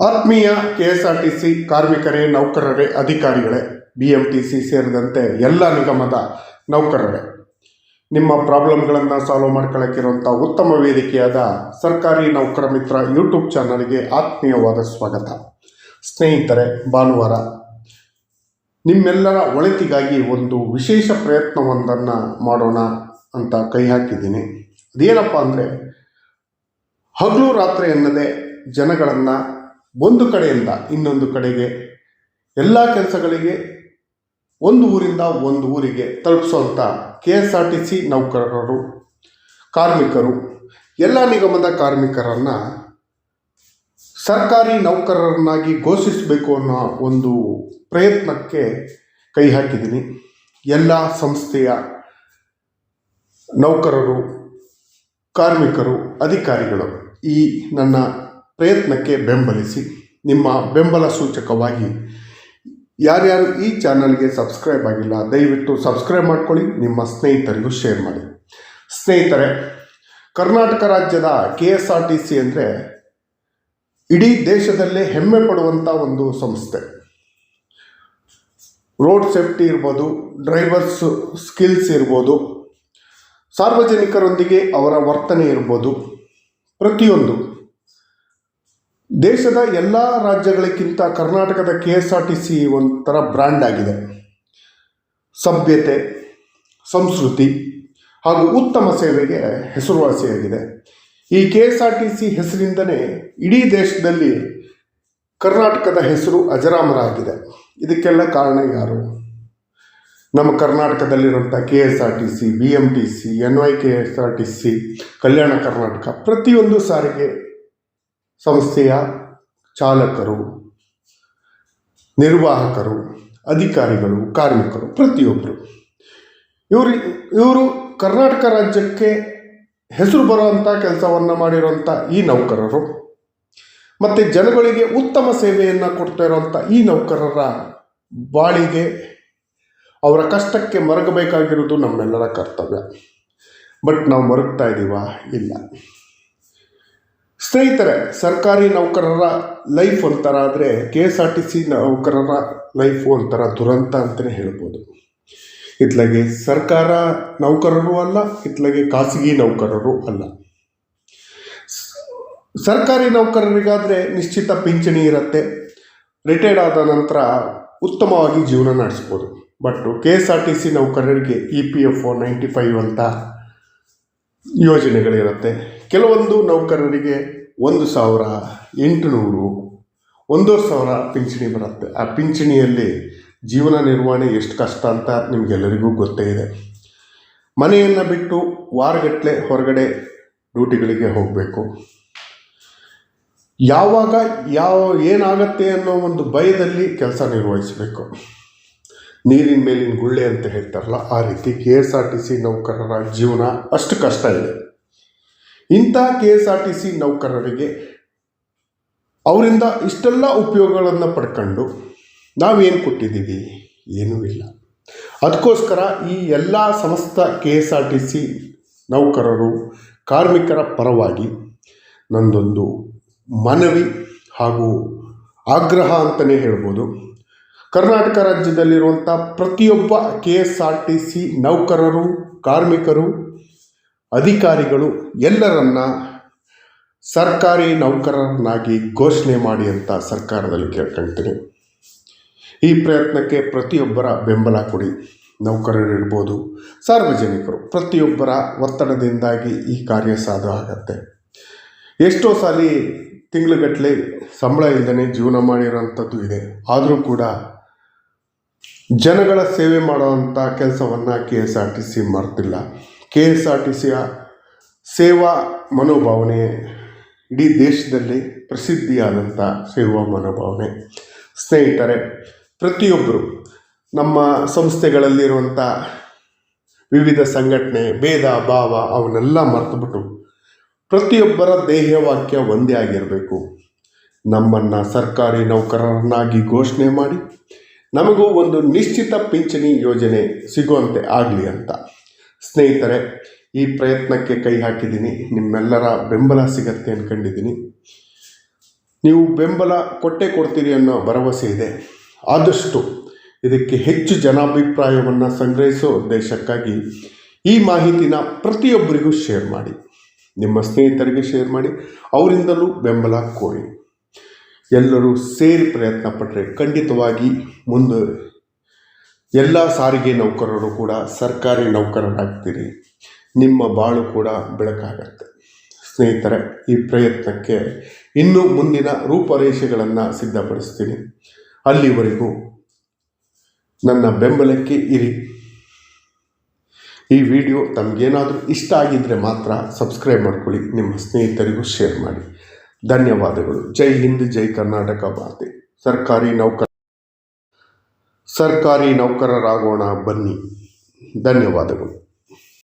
ಆತ್ಮೀಯ K S R T C ಕಾರ್ಮಿಕರೇ, ನೌಕರರೇ, ಅಧಿಕಾರಿಗಳೇ ಬಿ ಎಂ ಟಿ ಸಿ ಸೇರಿದಂತೆ ಎಲ್ಲ ನಿಗಮದ ನೌಕರರೇ, ನಿಮ್ಮ ಪ್ರಾಬ್ಲಮ್ಗಳನ್ನು ಸಾಲ್ವ್ ಮಾಡ್ಕೊಳ್ಳೋಕ್ಕಿರುವಂಥ ಉತ್ತಮ ವೇದಿಕೆಯಾದ ಸರ್ಕಾರಿ ನೌಕರ ಮಿತ್ರ ಯೂಟ್ಯೂಬ್ ಚಾನಲ್ಗೆ ಆತ್ಮೀಯವಾದ ಸ್ವಾಗತ. ಸ್ನೇಹಿತರೆ, ಭಾನುವಾರ, ನಿಮ್ಮೆಲ್ಲರ ಒಳಿತಿಗಾಗಿ ಒಂದು ವಿಶೇಷ ಪ್ರಯತ್ನವೊಂದನ್ನು ಮಾಡೋಣ ಅಂತ ಕೈ ಹಾಕಿದ್ದೀನಿ. ಅದೇನಪ್ಪ ಅಂದರೆ, ಹಗಲು ರಾತ್ರಿ ಎನ್ನದೆ ಜನಗಳನ್ನು ಒಂದು ಕಡೆಯಿಂದ ಇನ್ನೊಂದು ಕಡೆಗೆ ಎಲ್ಲ ಕೆಲಸಗಳಿಗೆ ಒಂದು ಊರಿಂದ ಒಂದು ಊರಿಗೆ ತಲುಪಿಸುವಂಥ K S R T C ನೌಕರರು, ಕಾರ್ಮಿಕರು. ಎಲ್ಲ ನಿಗಮದ ಕಾರ್ಮಿಕರನ್ನು ಸರ್ಕಾರಿ ನೌಕರರನ್ನಾಗಿ ಘೋಷಿಸಬೇಕು ಅನ್ನೋ ಒಂದು ಪ್ರಯತ್ನಕ್ಕೆ ಕೈ ಹಾಕಿದ್ದೀನಿ. ಎಲ್ಲ ಸಂಸ್ಥೆಯ ನೌಕರರು, ಕಾರ್ಮಿಕರು, ಅಧಿಕಾರಿಗಳು ಈ ನನ್ನ ಪ್ರಯತ್ನಕ್ಕೆ ಬೆಂಬಲಿಸಿ ನಿಮ್ಮ ಬೆಂಬಲ ಸೂಚಕವಾಗಿ. ಯಾರ್ಯಾರು ಈ ಚಾನಲ್ಗೆ ಸಬ್ಸ್ಕ್ರೈಬ್ ಆಗಿಲ್ಲ, ದಯವಿಟ್ಟು ಸಬ್ಸ್ಕ್ರೈಬ್ ಮಾಡ್ಕೊಳ್ಳಿ, ನಿಮ್ಮ ಸ್ನೇಹಿತರಿಗೂ ಶೇರ್ ಮಾಡಿ. ಸ್ನೇಹಿತರೆ, ಕರ್ನಾಟಕ ರಾಜ್ಯದ K S R T C ಅಂದರೆ ಇಡೀ ದೇಶದಲ್ಲೇ ಹೆಮ್ಮೆ ಪಡುವಂಥ ಒಂದು ಸಂಸ್ಥೆ. ರೋಡ್ ಸೇಫ್ಟಿ ಇರ್ಬೋದು, ಡ್ರೈವರ್ಸ್ ಸ್ಕಿಲ್ಸ್ ಇರ್ಬೋದು, ಸಾರ್ವಜನಿಕರೊಂದಿಗೆ ಅವರ ವರ್ತನೆ ಇರ್ಬೋದು, ಪ್ರತಿಯೊಂದು. ದೇಶದ ಎಲ್ಲ ರಾಜ್ಯಗಳಿಗಿಂತ ಕರ್ನಾಟಕದ K S R T C ಒಂಥರ ಬ್ರ್ಯಾಂಡ್ ಆಗಿದೆ. ಸಭ್ಯತೆ, ಸಂಸ್ಕೃತಿ ಹಾಗೂ ಉತ್ತಮ ಸೇವೆಗೆ ಹೆಸರುವಾಸಿಯಾಗಿದೆ. ಈ K S R T C ಹೆಸರಿಂದನೇ ಇಡೀ ದೇಶದಲ್ಲಿ ಕರ್ನಾಟಕದ ಹೆಸರು ಅಜರಾಮರ ಆಗಿದೆ ಇದಕ್ಕೆಲ್ಲ ಕಾರಣ ಯಾರು? ನಮ್ಮ ಕರ್ನಾಟಕದಲ್ಲಿರುವಂಥ K S R T C, B M T C, N Y K S R T C, Kalyana Karnataka ಪ್ರತಿಯೊಂದು ಸಾರಿಗೆ ಸಂಸ್ಥೆಯ ಚಾಲಕರು, ನಿರ್ವಾಹಕರು, ಅಧಿಕಾರಿಗಳು, ಕಾರ್ಮಿಕರು ಪ್ರತಿಯೊಬ್ಬರು ಇವರು ಇವರು ಕರ್ನಾಟಕ ರಾಜ್ಯಕ್ಕೆ ಹೆಸರು ಬರುವಂಥ ಕೆಲಸವನ್ನು ಮಾಡಿರುವಂಥ ಈ ನೌಕರರು, ಮತ್ತು ಜನಗಳಿಗೆ ಉತ್ತಮ ಸೇವೆಯನ್ನು ಕೊಡ್ತಾ ಇರುವಂಥ ಈ ನೌಕರರ ಬಾಳಿಗೆ ಅವರ ಕಷ್ಟಕ್ಕೆ ಮರಗಬೇಕಾಗಿರೋದು ನಮ್ಮೆಲ್ಲರ ಕರ್ತವ್ಯ. ಬಟ್ ನಾವು ಮರಗ್ತಾ ಇದ್ದೀವಾ ಇಲ್ಲ. ಸ್ನೇಹಿತರೆ, ಸರ್ಕಾರಿ ನೌಕರರ ಲೈಫ್ ಒಂಥರ ಆದರೆ K S R T C ನೌಕರರ ಲೈಫು ಒಂಥರ ದುರಂತ ಅಂತಲೇ ಹೇಳ್ಬೋದು. ಇತ್ಲಾಗೆ ಸರ್ಕಾರ ನೌಕರರು ಅಲ್ಲ, ಇತ್ಲಾಗೆ ಖಾಸಗಿ ನೌಕರರು ಅಲ್ಲ. ಸರ್ಕಾರಿ ನೌಕರರಿಗಾದರೆ ನಿಶ್ಚಿತ ಪಿಂಚಣಿ ಇರುತ್ತೆ, ರಿಟೈರ್ಡ್ ಆದ ನಂತರ ಉತ್ತಮವಾಗಿ ಜೀವನ ನಡೆಸ್ಬೋದು. But K S R T C ನೌಕರರಿಗೆ E P F O ninety five ಅಂತ ಯೋಜನೆಗಳಿರುತ್ತೆ. ಕೆಲವೊಂದು ನೌಕರರಿಗೆ ಒಂದು ಸಾವಿರ ಎಂಟುನೂರು ಒಂದೂವರೆ ಸಾವಿರ ಪಿಂಚಣಿ ಬರುತ್ತೆ. ಆ ಪಿಂಚಣಿಯಲ್ಲಿ ಜೀವನ ನಿರ್ವಹಣೆ ಎಷ್ಟು ಕಷ್ಟ ಅಂತ ನಿಮಗೆಲ್ಲರಿಗೂ ಗೊತ್ತೇ ಇದೆ. ಮನೆಯನ್ನು ಬಿಟ್ಟು ವಾರಗಟ್ಟಲೆ ಹೊರಗಡೆ ಡ್ಯೂಟಿಗಳಿಗೆ ಹೋಗಬೇಕು. ಯಾವಾಗ ಯಾವ ಏನಾಗತ್ತೆ ಅನ್ನೋ ಒಂದು ಭಯದಲ್ಲಿ ಕೆಲಸ ನಿರ್ವಹಿಸಬೇಕು. ನೀರಿನ ಮೇಲಿನ ಗುಳ್ಳೆ ಅಂತ ಹೇಳ್ತಾರಲ್ಲ, ಆ ರೀತಿ K S R T C ನೌಕರರ ಜೀವನ ಅಷ್ಟು ಕಷ್ಟ ಇದೆ. ಇಂಥ K S R T C ನೌಕರರಿಗೆ ಅವರಿಂದ ಇಷ್ಟೆಲ್ಲ ಉಪಯೋಗಗಳನ್ನು ಪಡ್ಕೊಂಡು ನಾವೇನು ಕೊಟ್ಟಿದ್ದೀವಿ? ಏನೂ ಇಲ್ಲ. ಅದಕ್ಕೋಸ್ಕರ ಈ ಎಲ್ಲ ಸಮಸ್ತ K S R T C ನೌಕರರು, ಕಾರ್ಮಿಕರ ಪರವಾಗಿ ನಂದೊಂದು ಮನವಿ ಹಾಗೂ ಆಗ್ರಹ ಅಂತಲೇ ಹೇಳ್ಬೋದು. ಕರ್ನಾಟಕ ರಾಜ್ಯದಲ್ಲಿರುವಂಥ ಪ್ರತಿಯೊಬ್ಬ K S R T C ನೌಕರರು, ಕಾರ್ಮಿಕರು ಅಧಿಕಾರಿಗಳು ಎಲ್ಲರನ್ನ ಸರ್ಕಾರಿ ನೌಕರರನ್ನಾಗಿ ಘೋಷಣೆ ಮಾಡಿ ಅಂತ ಸರ್ಕಾರದಲ್ಲಿ ಕೇಳ್ಕೊಳ್ತೀನಿ. ಈ ಪ್ರಯತ್ನಕ್ಕೆ ಪ್ರತಿಯೊಬ್ಬರ ಬೆಂಬಲ ಕೊಡಿ. ನೌಕರರಿರ್ಬೋದು, ಸಾರ್ವಜನಿಕರು, ಪ್ರತಿಯೊಬ್ಬರ ಒತ್ತಡದಿಂದಾಗಿ ಈ ಕಾರ್ಯ ಸಾಧು ಆಗತ್ತೆ. ಎಷ್ಟೋ ಸಾಲಿ ತಿಂಗಳುಗಟ್ಟಲೆ ಸಂಬಳ ಇಲ್ಲದೇ ಜೀವನ ಮಾಡಿರೋಂಥದ್ದು ಇದೆ. ಆದರೂ ಕೂಡ ಜನಗಳ ಸೇವೆ ಮಾಡುವಂಥ ಕೆಲಸವನ್ನು K S R T C ಮಾಡ್ತಿಲ್ಲ. ಕೆ ಎಸ್ ಆರ್ ಟಿ ಸೇವಾ ಮನೋಭಾವನೆ ಇಡೀ ದೇಶದಲ್ಲಿ ಪ್ರಸಿದ್ಧಿಯಾದಂಥ ಸೇವಾ ಮನೋಭಾವನೆ. ಸ್ನೇಹಿತರೆ ಪ್ರತಿಯೊಬ್ಬರು ನಮ್ಮ ಸಂಸ್ಥೆಗಳಲ್ಲಿರುವಂಥ ವಿವಿಧ ಸಂಘಟನೆ, ಭೇದ, ಭಾವ ಅವನ್ನೆಲ್ಲ ಮರೆತುಬಿಟ್ಟು ಪ್ರತಿಯೊಬ್ಬರ ದೇಹವಾಕ್ಯ ಒಂದೇ ಆಗಿರಬೇಕು. ನಮ್ಮನ್ನು ಸರ್ಕಾರಿ ನೌಕರರನ್ನಾಗಿ ಘೋಷಣೆ ಮಾಡಿ, ನಮಗೂ ಒಂದು ನಿಶ್ಚಿತ ಪಿಂಚಣಿ ಯೋಜನೆ ಸಿಗುವಂತೆ ಆಗಲಿ ಅಂತ. ಸ್ನೇಹಿತರೆ, ಈ ಪ್ರಯತ್ನಕ್ಕೆ ಕೈ ಹಾಕಿದ್ದೀನಿ. ನಿಮ್ಮೆಲ್ಲರ ಬೆಂಬಲ ಸಿಗತ್ತೆ ಅಂದ್ಕೊಂಡಿದ್ದೀನಿ ನೀವು ಬೆಂಬಲ ಕೊಟ್ಟೆ ಕೊಡ್ತೀರಿ ಅನ್ನೋ ಭರವಸೆ ಇದೆ. ಆದಷ್ಟು ಇದಕ್ಕೆ ಹೆಚ್ಚು ಜನಾಭಿಪ್ರಾಯವನ್ನು ಸಂಗ್ರಹಿಸೋ ಉದ್ದೇಶಕ್ಕಾಗಿ ಈ ಮಾಹಿತಿನ ಪ್ರತಿಯೊಬ್ಬರಿಗೂ ಶೇರ್ ಮಾಡಿ. ನಿಮ್ಮ ಸ್ನೇಹಿತರಿಗೆ ಶೇರ್ ಮಾಡಿ. ಅವರಿಂದಲೂ ಬೆಂಬಲ ಕೋರಿ. ಎಲ್ಲರೂ ಸೇರಿ ಪ್ರಯತ್ನ ಪಟ್ಟರೆ ಖಂಡಿತವಾಗಿ ಮುಂದೆ ಎಲ್ಲ ಸಾರಿಗೆ ನೌಕರರು ಕೂಡ ಸರ್ಕಾರಿ ನೌಕರರಾಗ್ತೀರಿ. ನಿಮ್ಮ ಬಾಳು ಕೂಡ ಬೆಳಕಾಗತ್ತೆ. ಸ್ನೇಹಿತರೆ, ಈ ಪ್ರಯತ್ನಕ್ಕೆ ಇನ್ನೂ ಮುಂದಿನ ರೂಪರೇಷೆಗಳನ್ನು ಸಿದ್ಧಪಡಿಸ್ತೀನಿ. ಅಲ್ಲಿವರೆಗೂ ನನ್ನ ಬೆಂಬಲಕ್ಕೆ ಇರಿ. ಈ ವಿಡಿಯೋ ತಮಗೇನಾದರೂ ಇಷ್ಟ ಆಗಿದ್ದರೆ ಮಾತ್ರ ಸಬ್ಸ್ಕ್ರೈಬ್ ಮಾಡ್ಕೊಳ್ಳಿ, ನಿಮ್ಮ ಸ್ನೇಹಿತರಿಗೂ ಶೇರ್ ಮಾಡಿ. ಧನ್ಯವಾದಗಳು. ಜೈ ಹಿಂದ್, ಜೈ ಕರ್ನಾಟಕ ಮಾತೆ ಸರ್ಕಾರಿ ನೌಕರ ಸರ್ಕಾರಿ ನೌಕರರಾಗೋಣ ಬನ್ನಿ. ಧನ್ಯವಾದಗಳು.